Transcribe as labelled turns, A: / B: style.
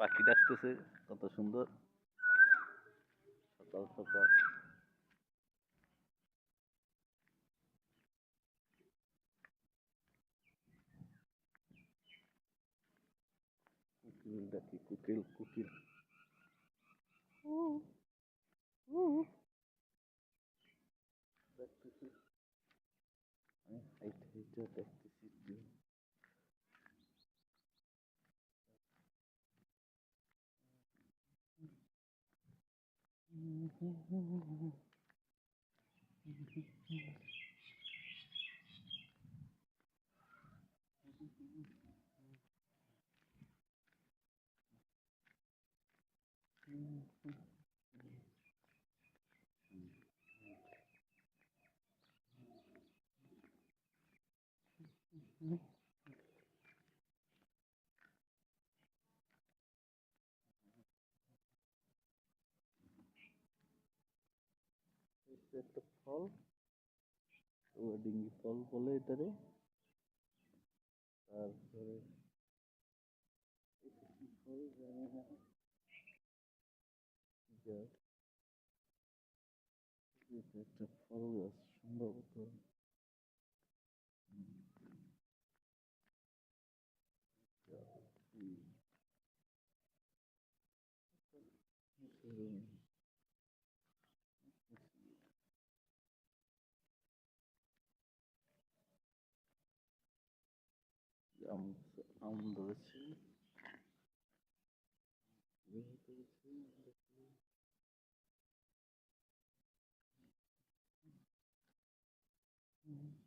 A: পাখি ডাকতেছে কত সুন্দর। সকাল সকাল। কুকিল ডাকি কুকিল কুকিল। হাইটে দেখতেছি Mm-hmm. একটা ফল। ডিঙ্গি ফল বলে এটারে। তারপরে কি ফল গাছ? এটা একটা ông ông bữa xứ vì bữa xứ Mm-hmm.